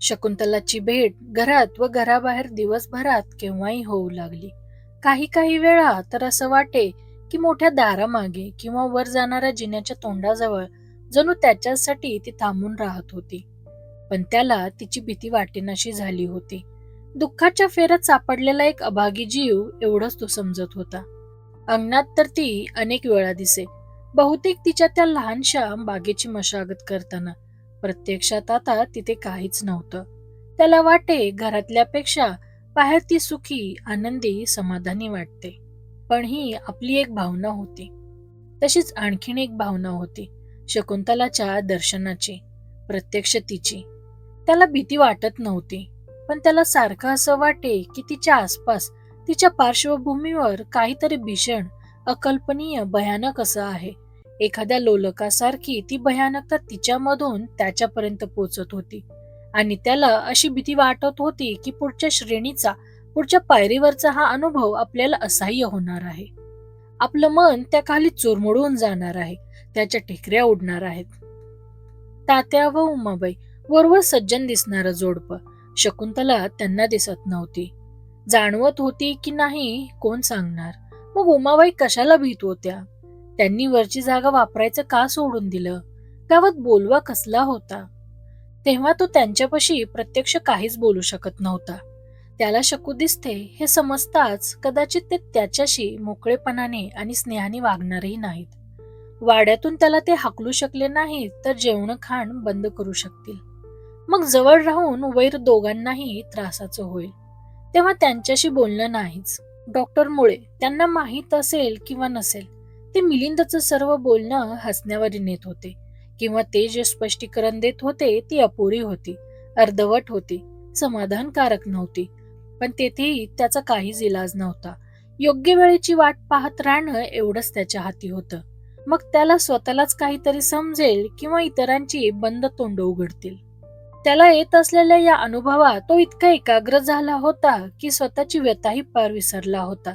शकुंतलाची भेट घरात व घराबाहेर दिवसभरात केव्हाही होऊ लागली. काही काही वेळा तर असं वाटे की मोठ्या दारामागे किंवा वर जाणाऱ्या जिन्याच्या तोंडाजवळ जणू त्याच्यासाठी ती थांबून राहत होती. पण त्याला तिची भीती वाटेनाशी झाली होती. दुःखाच्या फेऱ्यात सापडलेला एक अभागी जीव एवढंच तो समजत होता. अंगणात तर ती अनेक वेळा दिसे. बहुतेक तिच्या त्या लहानशा बागेची मशागत करताना प्रत्यक्षात आता तिथे काहीच नव्हतं. त्याला वाटे घरातल्यापेक्षा बाहेर ती सुखी आनंदी समाधानी वाटते. पण ही आपली एक भावना होती. तशीच आणखीन एक भावना होती शकुंतलाच्या दर्शनाची प्रत्यक्ष तिची त्याला भीती वाटत नव्हती पण त्याला सारखं असं वाटे की तिच्या आसपास तिच्या पार्श्वभूमीवर काहीतरी भीषण अकल्पनीय भयानक असं आहे. एखाद्या लोलकासारखी ती भयानकता तिच्यामधून त्याच्यापर्यंत पोचत होती. आणि त्याला अशी भीती वाटत होती की पुढच्या श्रेणीचा पुढच्या पायरीवरचा हा अनुभव आपल्याला असह्य होणार आहे. आपलं मन त्या खाली चुरमुडून जाणार आहे त्याच्या टेकऱ्या उडणार आहेत. तात्या व उमाबाई वरवर सज्जन दिसणारं जोडपं शकुंतला त्यांना दिसत नव्हती. जाणवत होती की नाही कोण सांगणार? मग उमाबाई कशाला भीत होत्या? त्यांनी वरची जागा वापरायचं का सोडून दिलं? गावात बोलवा कसला होता? तेव्हा तो त्यांच्यापाशी प्रत्यक्ष काहीच बोलू शकत नव्हता. त्याला शकू दिसते हे समजताच कदाचित ते त्याच्याशी मोकळेपणाने आणि स्नेहाने वागणारही नाहीत. वाड्यातून त्याला ते हाकलू शकले नाहीत तर जेवण खाण बंद करू शकतील. मग जवळ राहून वैर दोघांनाही त्रासाचं होईल. तेव्हा त्यांच्याशी बोलणं नाहीच. डॉक्टरमुळे त्यांना माहीत असेल किंवा नसेल ते मिलिंदचं सर्व बोलणं हसण्यावर नेत होते. किंवा ते जे स्पष्टीकरण देत होते ती अपुरी होती अर्धवट होती समाधानकारक नव्हती. पण तेथेही त्याचा काहीच इलाज नव्हता. योग्य वेळेची वाट पाहत राहणं एवढंच त्याच्या हाती होतं. मग त्याला स्वतःलाच काहीतरी समजेल किंवा इतरांची बंद तोंड उघडतील. त्याला येत असलेल्या या अनुभवात तो इतका एकाग्र झाला होता की स्वतःची व्यथाही पार विसरला होता.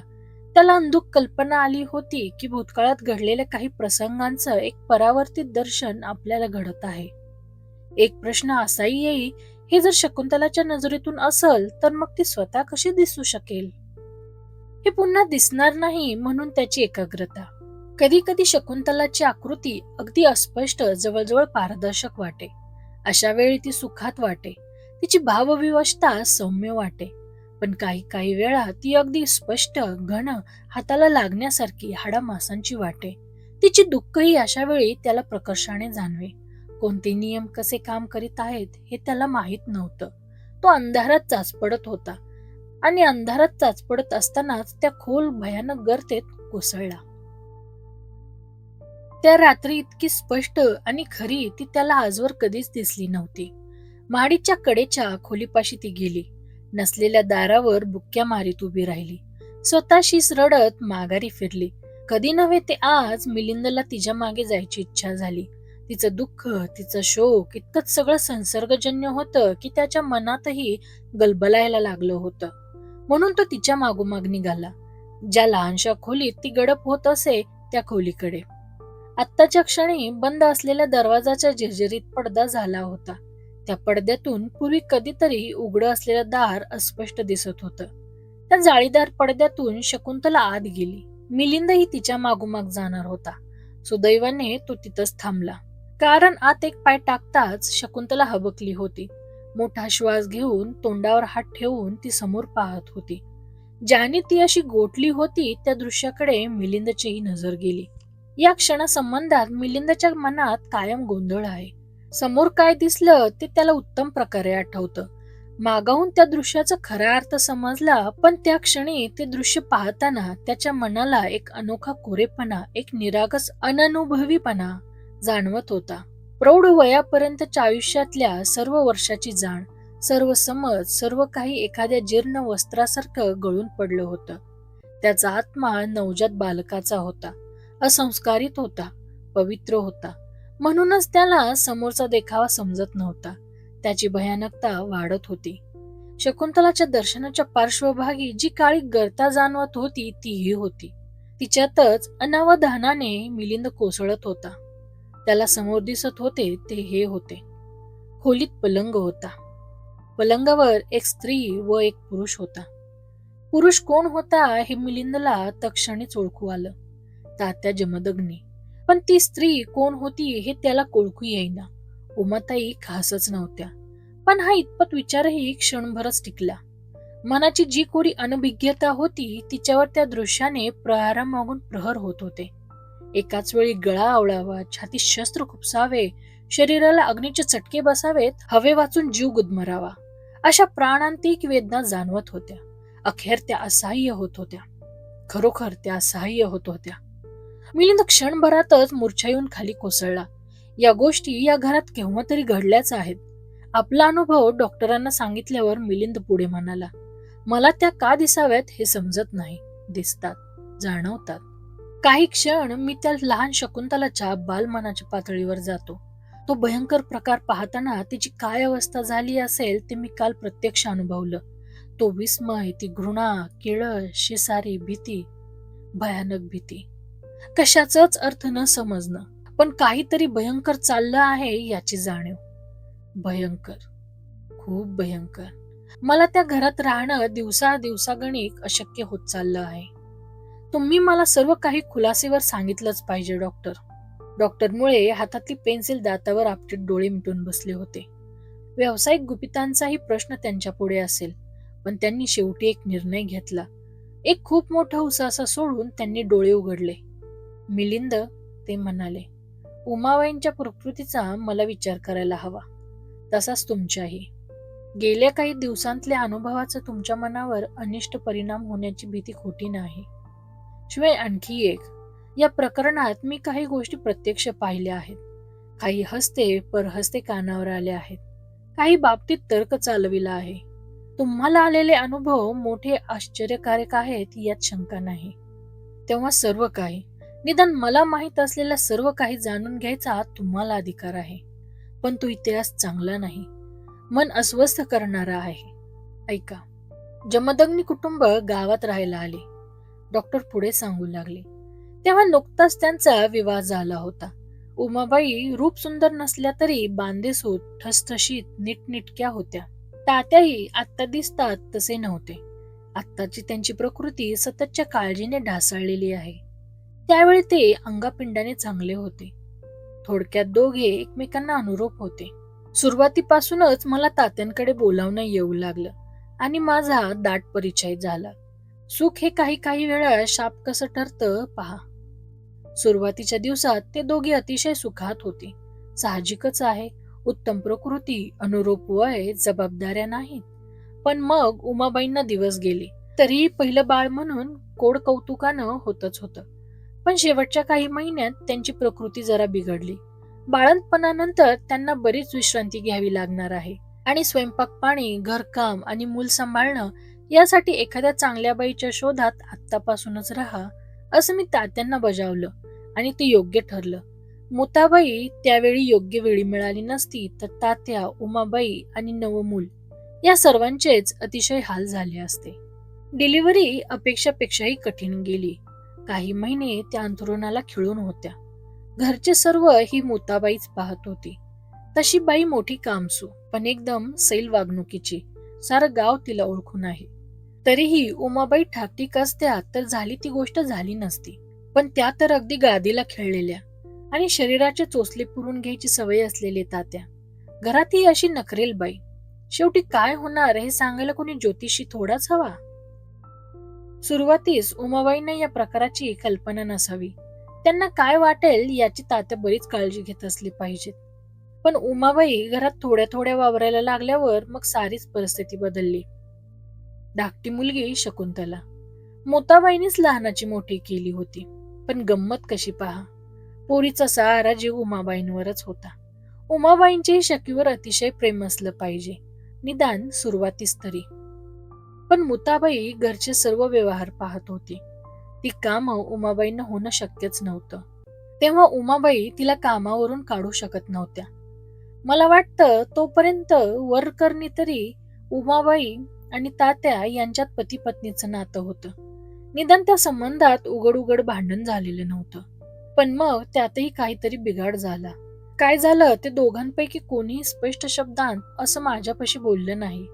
त्याला अंधुक कल्पना आली होती की भूतकाळात घडलेल्या काही प्रसंगांचं एक परावर्तित दर्शन आपल्याला घडत आहे. एक प्रश्न असाही येईल हे जर शकुंतलाच्या नजरेतून असल तर मग ती स्वतः कशी दिसू शकेल? हे पुन्हा दिसणार नाही म्हणून त्याची एकाग्रता. कधी कधी शकुंतलाची आकृती अगदी अस्पष्ट जवळजवळ पारदर्शक वाटे. अशा वेळी ती सुखात वाटे. तिची भावविवशता सौम्य वाटे. पण काही काही वेळा ती अगदी स्पष्ट घन हाताला लागण्यासारखी हाडामासांची वाटे. तिची दुःखही अशा वेळी त्याला प्रकर्षाने जाणवे. कोणते नियम कसे काम करीत आहेत हे त्याला माहीत नव्हतं. तो अंधारात चाचपडत होता. आणि अंधारात चाचपडत असतानाच त्या खोल भयानक गर्तेत कोसळला. त्या रात्री इतकी स्पष्ट आणि खरी ती त्याला आजवर कधीच दिसली नव्हती. माडीच्या कडेच्या खोलीपाशी ती गेली. नसलेल्या दारावर बुक्क्या मारीत उभी राहिली. स्वतःशीच रडत माघारी फिरली. कधी नव्हे ते आज मिलिंदला तिच्यामागे जायची इच्छा झाली. तिचं दुःख तिचा शोक इतकंच सगळं संसर्गजन्य होतं की त्याच्या मनातही गलबलायला लागलं होतं. म्हणून तो तिच्या मागोमाग निघाला. ज्या लहानशा खोलीत ती गडप होत असे त्या खोलीकडे. आत्ताच्या क्षणी बंद असलेल्या दरवाजाच्या झेझरीत पडदा झाला होता. त्या पडद्यातून पूर्वी कधीतरी उघडं असलेलं दार अस्पष्ट दिसत होतं. त्या जाळीदार पडद्यातून शकुंतला आत गेली. मिलिंदही तिच्या मागोमाग जाणार होता. सुदैवाने तो तिथंच थांबला. कारण आत एक पाय टाकताच शकुंतला हबकली होती. मोठा श्वास घेऊन तोंडावर हात ठेवून ती समोर पाहत होती. ज्याने ती अशी गोठली होती त्या दृश्याकडे मिलिंदचीही नजर गेली. या क्षणासंबंधात मिलिंदच्या मनात कायम गोंधळ आहे. समोर काय दिसलं ते त्याला उत्तम प्रकारे आठवतं. मागाहून त्या दृश्याचा खरा अर्थ समजला पण त्या क्षणी ते दृश्य पाहताना त्याच्या मनाला एक अनोखा कोरेपणा एक निरागस अननुभवीपणा जाणवत होता. प्रौढ वयापर्यंतच्या आयुष्यातल्या सर्व वर्षाची जाण सर्व समज सर्व काही एखाद्या जीर्ण वस्त्रासारखं गळून पडलं होतं. त्याचा आत्मा नवजात बालकाचा होता असंस्कारित होता पवित्र होता. म्हणूनच त्याला समोरचा देखावा समजत नव्हता. त्याची भयानकता वाढत होती. शकुंतलाच्या दर्शनाच्या पार्श्वभागी जी काळी गर्ता जाणवत होती तीही होती. तिच्यातच अनावधानाने मिलिंद कोसळत होता. त्याला समोर दिसत होते ते हे होते. खोलीत पलंग होता. पलंगावर एक स्त्री व एक पुरुष होता. पुरुष कोण होता हे मिलिंदला तक्षणीच ओळखू आलं. तात्या जमदग्नी. पण ती स्त्री कोण होती हे त्याला ओळखू येईना. उमाताई खासच नव्हत्या. पण हा इतपत विचारही क्षणभरच टिकला. मनाची जी कोरी अनभिज्ञता होती तिच्यावर त्या दृश्याने प्रहारामागून प्रहर होत होते. एकाच वेळी गळा आवळावा छाती शस्त्र खुपसावे शरीराला अग्नीचे चटके बसावेत हवे वाचून जीव गुदमरावा अशा प्राणांतिक वेदना जाणवत होत्या. अखेर त्या असहाय्य होत होत्या. खरोखर त्या असहाय्य होत होत्या. मिलिंद क्षणभरातच मूर्छा येऊन खाली कोसळला. या गोष्टी या घरात केव्हा तरी घडल्याच आहेत. आपला अनुभव डॉक्टरांना सांगितल्यावर मिलिंद पुढे म्हणाला मला त्या का दिसाव्यात हे समजत नाही दिसतात जाणवतात. काही क्षण मी त्या लहान शकुंतलाच्या बालमनाच्या पातळीवर जातो. तो भयंकर प्रकार पाहताना तिची काय अवस्था झाली असेल ते मी काल प्रत्यक्ष अनुभवलं. तो विस्मय ती घृणा किळस शिसारी भीती भयानक भीती. कशाचाच अर्थ न समजणं. पण काहीतरी भयंकर चाललं आहे याची जाणीव. भयंकर. खूप भयंकर. मला त्या घरात राहणं दिवसा दिवसागणिक अशक्य होत चाललं आहे. तुम्ही मला सर्व काही खुलासेवर सांगितलंच पाहिजे डॉक्टर. डॉक्टरमुळे हातातली पेन्सिल दातावर आपटे डोळे मिटून बसले होते. व्यावसायिक गुपितांचाही प्रश्न त्यांच्या पुढे असेल पण त्यांनी शेवटी एक निर्णय घेतला. एक खूप मोठा उसासा सोडून त्यांनी डोळे उघडले. मिलिंद ते म्हणाले उमाबाईंच्या प्रकृतीचा मला विचार करायला हवा. तसाच तुमच्याही. गेल्या काही दिवसांतल्या अनुभवाचा तुमच्या मनावर अनिष्ट परिणाम होण्याची भीती खोटी नाही. शिवाय आणखी एक या प्रकरणात मी काही गोष्टी प्रत्यक्ष पाहिल्या आहेत. काही हस्ते परहस्ते कानावर आले आहेत. काही बाबतीत तर्क चालविला आहे. तुम्हाला आलेले अनुभव मोठे आश्चर्यकारक आहेत यात शंका नाही. तेव्हा सर्व काही निदान मला माहीत असलेल्या सर्व काही जाणून घ्यायचा तुम्हाला अधिकार आहे. पण तो इतिहास चांगला नाही. मन अस्वस्थ करणारा आहे. ऐका. जमदग्नी कुटुंब गावात राहायला आले. डॉक्टर पुढे सांगू लागले. तेव्हा नुकताच त्यांचा विवाह झाला होता. उमाबाई रूप सुंदर नसल्या तरी बांधेसूत ठसठशीत नीटनिटक्या होत्या. तात्याही आत्ता दिसतात तसे नव्हते. आत्ताची त्यांची प्रकृती सततच्या काळजीने ढासळलेली आहे. त्यावेळी ते अंगापिंडाने चांगले होते. थोडक्यात दोघे एकमेकांना अनुरूप होते. सुरुवातीपासूनच मला तात्यांकडे बोलावणं येऊ लागलं आणि माझा दाट परिचय झाला. सुख हे काही काही वेळा शाप कसं ठरतं पहा. सुरुवातीच्या दिवसात ते दोघे अतिशय सुखात होते. साहजिकच आहे. उत्तम प्रकृती अनुरूप वय जबाबदाऱ्या नाहीत. पण मग उमाबाईंना दिवस गेले. तरी पहिलं बाळ म्हणून कोड कौतुकानं होतच होतं. पण शेवटच्या काही महिन्यात त्यांची प्रकृती जरा बिघडली. बाळंतपणानंतर त्यांना बरीच विश्रांती घ्यावी लागणार आहे. आणि स्वयंपाक पाणी घरकाम आणि मूल सांभाळणं यासाठी एखाद्या चांगल्या बाईच्या शोधात आत्तापासूनच राहा असं मी तात्यांना बजावलं आणि ते योग्य ठरलं. मुताबाई त्यावेळी योग्य वेळी मिळाली नसती तर तात्या उमाबाई आणि नवमूल या सर्वांचेच अतिशय हाल झाले असते. डिलिव्हरी अपेक्षापेक्षाही कठीण गेली. काही महिने त्या अंथरुणाला खिळून होत्या. घरचे सर्व ही मुताबाईच पाहत होती. तशी बाई मोठी कामसू पण एकदम सैल वागणुकीची. सारं गाव तिला ओळखून आहे तरीही उमाबाई ठाकटीक असत्या तर झाली ती गोष्ट झाली नसती. पण त्या तर अगदी गादीला खेळलेल्या आणि शरीराचे चोचले पुरून घ्यायची सवय असलेली तात्या. घरात ही अशी नखरेल बाई. शेवटी काय होणार हे सांगायला कोणी ज्योतिषी थोडाच हवा? सुरुवातीस उमाबाईंना या प्रकाराची कल्पना नसावी. त्यांना काय वाटेल याची तात्या बरीच काळजी घेत असली पाहिजेत. पण उमाबाई घरात थोड्या थोड्या वावरायला लागल्यावर मग सारीच परिस्थिती बदलली. धाकटी मुलगी शकुंतला. मोताबाईनीच लहानाची मोठी केली होती. पण गंमत कशी पहा. पोरीचा सारा जीव उमाबाईंवरच होता. उमाबाईंच्याही शकीवर अतिशय प्रेम असलं पाहिजे. निदान सुरुवातीस तरी. पण मुताबाई घरचे सर्व व्यवहार पाहत होती. ती काम उमाबाईंना होणं शक्यच नव्हतं. तेव्हा उमाबाई तिला कामावरून काढू शकत नव्हत्या. मला वाटतं तोपर्यंत वरकरणी तरी उमाबाई आणि तात्या यांच्यात पती पत्नीचं नातं होतं. निदान त्या संबंधात उघड उघड भांडण झालेलं नव्हतं. पण मग त्यातही काहीतरी बिघाड झाला. काय झालं ते दोघांपैकी कोणीही स्पष्ट शब्दांत असं माझ्यापाशी बोललं नाही.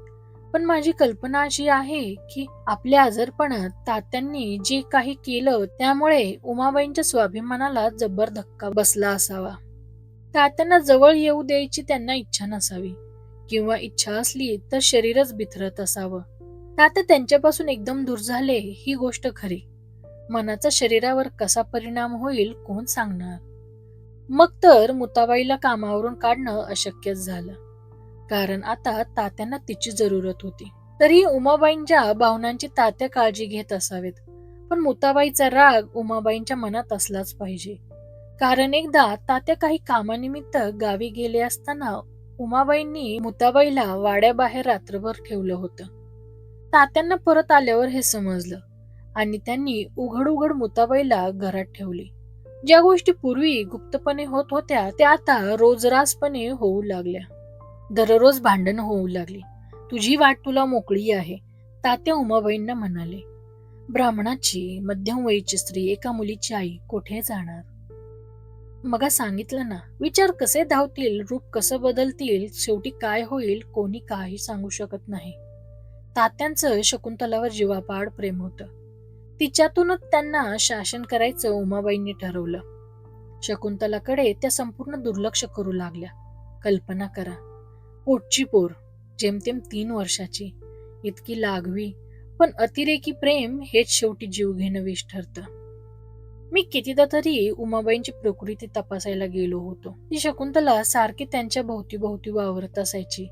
पण माझी कल्पना अशी आहे की आपल्या आजारपणात तात्यांनी जे काही केलं त्यामुळे उमाबाईंच्या स्वाभिमानाला जबर धक्का बसला असावा. तात्यांना जवळ येऊ द्यायची त्यांना इच्छा नसावी. किंवा इच्छा असली तर शरीरच बिथरत असावं. तात्या त्यांच्यापासून एकदम दूर झाले ही गोष्ट खरी. मनाचा शरीरावर कसा परिणाम होईल कोण सांगणार? मग तर मुताबाईला कामावरून काढणं अशक्यच झालं. कारण आता तात्यांना तिची जरूरत होती. तरी उमाबाईंच्या भावनांची तात्या काळजी घेत असावेत. पण मुताबाईचा राग उमाबाईंच्या मनात असलाच पाहिजे. कारण एकदा तात्या काही कामानिमित्त गावी गेले असताना उमाबाईंनी मुताबाईला वाड्याबाहेर रात्रभर ठेवलं होतं. तात्यांना परत आल्यावर हे समजलं आणि त्यांनी उघड उघड मुताबाईला घरात ठेवली. ज्या गोष्टी पूर्वी गुप्तपणे होत होत्या त्या आता रोजरासपणे होऊ लागल्या. दररोज भांडण होऊ लागली. तुझी वाट तुला मोकळी आहे तात्या उमाबाईंना म्हणाले. ब्राह्मणाची मध्यम वयीची स्त्री एका मुलीची आई कोठे जाणार? मगा सांगितलं ना विचार कसे धावतील रूप कसं बदलतील शेवटी काय होईल कोणी काही सांगू शकत नाही. तात्यांचं शकुंतलावर जीवापाड प्रेम होतं. तिच्यातूनच त्यांना शासन करायचं उमाबाईंनी ठरवलं. शकुंतलाकडे त्या संपूर्ण दुर्लक्ष करू लागल्या. कल्पना करा पोटची पोर जेमतेम तीन वर्षाची. इतकी लागवी पण अतिरेकी प्रेम हेच शेवटी जीवघेणं विष ठरतं. मी कितीदा तरी उमाबाईंची प्रकृती तपासायला गेलो होतो. ती शकुंतला सारखी त्यांच्या भोवती भोवती वावरत असायची.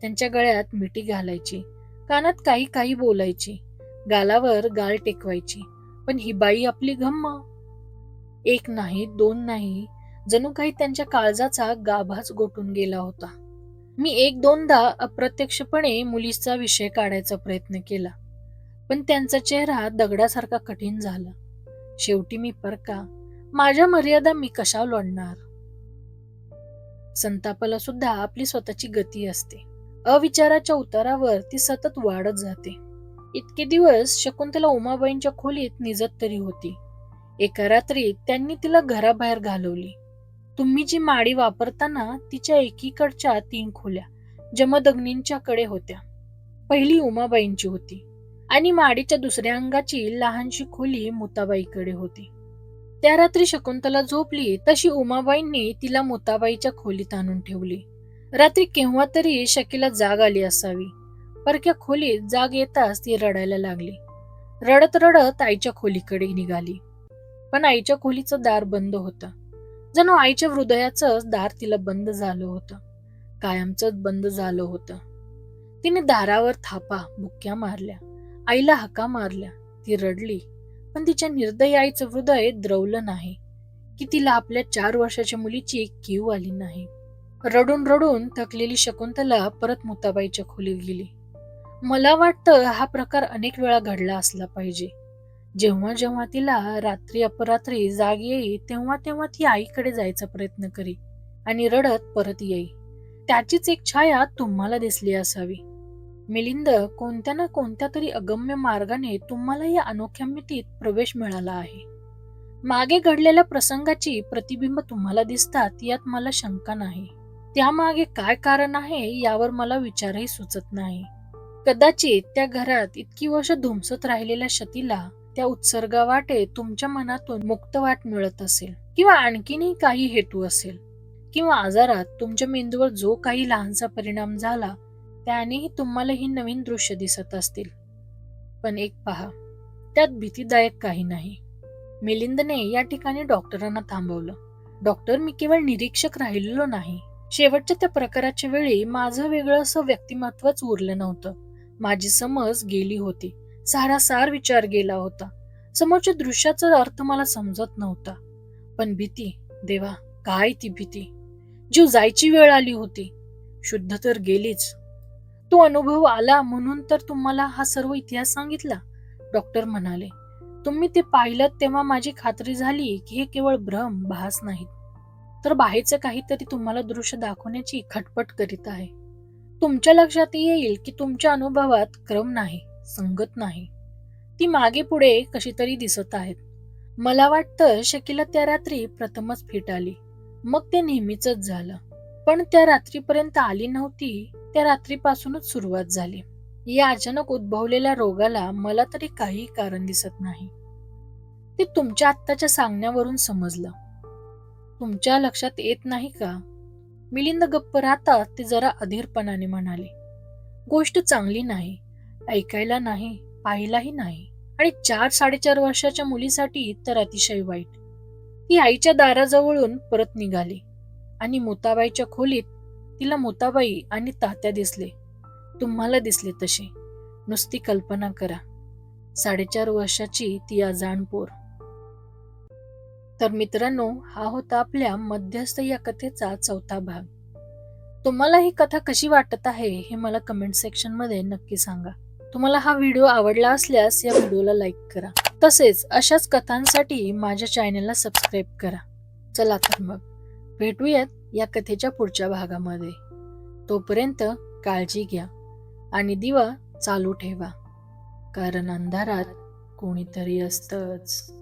त्यांच्या गळ्यात मिठी घालायची. कानात काही काही बोलायची. गालावर गाल टेकवायची. पण ही बाई आपली गम्मा एक नाही दोन नाही जणू काही त्यांच्या काळजाचा गाभाच गोटून गेला होता. मी एक दोनदा अप्रत्यक्षपणे मुलीचा विषय काढायचा प्रयत्न केला. पण त्यांचा चेहरा दगडासारखा कठीण झाला. शेवटी मी परका माझ्या मर्यादा मी कशा लढणार संतापाला सुद्धा आपली स्वतःची गती असते. अविचाराच्या उतारावर ती सतत वाढत जाते. इतके दिवस शकुंतला उमाबाईंच्या खोलीत निजत तरी होती. एका रात्री त्यांनी तिला घराबाहेर घालवली. तुम्ही जी माडी वापरताना तिच्या एकीकडच्या तीन खोल्या जमदग्नींच्या कडे होत्या. पहिली उमाबाईंची होती आणि माडीच्या दुसऱ्या अंगाची लहानशी खोली मुताबाईकडे होती. त्या रात्री शकुंतला झोपली तशी उमाबाईंनी तिला मुताबाईच्या खोलीत आणून ठेवली. रात्री केव्हा तरी शकीला जाग आली असावी. परक्या खोलीत जाग येताच ती रडायला लागली. रडत रडत आईच्या खोलीकडे निघाली. पण आईच्या खोलीचं दार बंद होतं. जणू आईच्या हृदयाचं दार तिला बंद झालं होतं. कायमच बंद झालं होतं. तिने दारावर थापा बुक्क्या मारल्या. आईला हका मारल्या. ती रडली. पण तिच्या निर्दयी आईचं हृदय द्रवलं नाही. की तिला आपल्या चार वर्षाच्या मुलीची कीव आली नाही. रडून रडून थकलेली शकुंतला परत मुताबाईच्या खोलीत गेली. मला वाटतं हा प्रकार अनेक वेळा घडला असला पाहिजे. जेव्हा जेव्हा तिला रात्री अपरात्री जाग येई तेव्हा तेव्हा ती आईकडे जायचा प्रयत्न करी आणि रडत परत येई. त्याचीच एक छाया तुम्हाला दिसली असावी. मिलिंद कोणत्या ना कोणत्या तरी अगम्य मार्गाने तुम्हाला या अनोख्या मितीत प्रवेश मिळाला आहे. मागे घडलेल्या प्रसंगाची प्रतिबिंब तुम्हाला दिसतात यात मला शंका नाही. त्यामागे काय कारण आहे यावर मला विचारही सुचत नाही. कदाचित त्या घरात इतकी वर्ष धुमसत राहिलेल्या शतीला त्या उत्सर्गावाटे तुमच्या मनातून मुक्त वाट मिळत असेल किंवा आणखीनही काही हेतू असेल किंवा आजारात तुमच्या मेंदूवर जो काही लहानसा परिणाम झाला त्यानेही तुम्हाला ही नवीन दृश्य दिसत असतील. पण एक पहा त्यात भीतीदायक काही नाही. मिलिंदने या ठिकाणी डॉक्टरांना थांबवलं. डॉक्टर मी केवळ निरीक्षक राहिलेलो नाही. शेवटच्या त्या प्रकाराच्या वेळी माझं वेगळं असं व्यक्तिमत्वच उरलं नव्हतं. माझी समज गेली होती. सारासार विचार गेला होता. समोरच्या दृश्याचा अर्थ मला समजत नव्हता. पण भीती देवा काय ती भीती? जीव जायची वेळ आली होती. शुद्ध तर गेलीच. तो अनुभव आला म्हणून तर तुम्हाला हा सर्व इतिहास सांगितला? डॉक्टर म्हणाले तुम्ही ते पाहिलं तेव्हा माझी खात्री झाली की हे केवळ भ्रम भास नाहीत. तर बाहेरचं काहीतरी तुम्हाला दृश्य दाखवण्याची खटपट करीत आहे. तुमच्या लक्षात येईल की तुमच्या अनुभवात क्रम नाही. संगत नाही. ती मागे पुढे कशी तरी दिसत आहेत. मला वाटतं शकीला त्या रात्री प्रथमच फिट आली. मग ते नेहमीच झालं. पण त्या रात्रीपर्यंत आली नव्हती त्या रात्रीपासूनच सुरुवात झाली. या अचानक उद्भवलेल्या रोगाला मला तरी काही कारण दिसत नाही. ते तुमच्या आत्ताच्या सांगण्यावरून समजलं. तुमच्या लक्षात येत नाही का? मिलिंद गप्प राहतात ते जरा अधीरपणाने म्हणाले. गोष्ट चांगली नाही. ऐकायला नाही पाहिलाही नाही. आणि चार साडेचार वर्षाच्या मुलीसाठी तर अतिशय वाईट. ती आईच्या दाराजवळून परत निघाली. आणि मोताबाईच्या खोलीत तिला मोताबाई आणि तात्या दिसले. तुम्हाला दिसले तसे. नुसती कल्पना करा. साडेचार वर्षाची ती अजाणपूर तर मित्रांनो हा होता आपल्या मध्यस्थ या कथेचा चौथा भाग. तुम्हाला ही कथा कशी वाटत आहे हे मला कमेंट सेक्शनमध्ये नक्की सांगा. तुम्हाला हा व्हिडिओ आवडला असल्यास या व्हिडिओला लाईक करा. तसेच अशाच कथांसाठी माझ्या चॅनलला सबस्क्राईब करा. चला तर मग भेटूयात या कथेच्या पुढच्या भागामध्ये. तोपर्यंत काळजी घ्या आणि दिवा चालू ठेवा. कारण अंधारात कोणीतरी असतंच.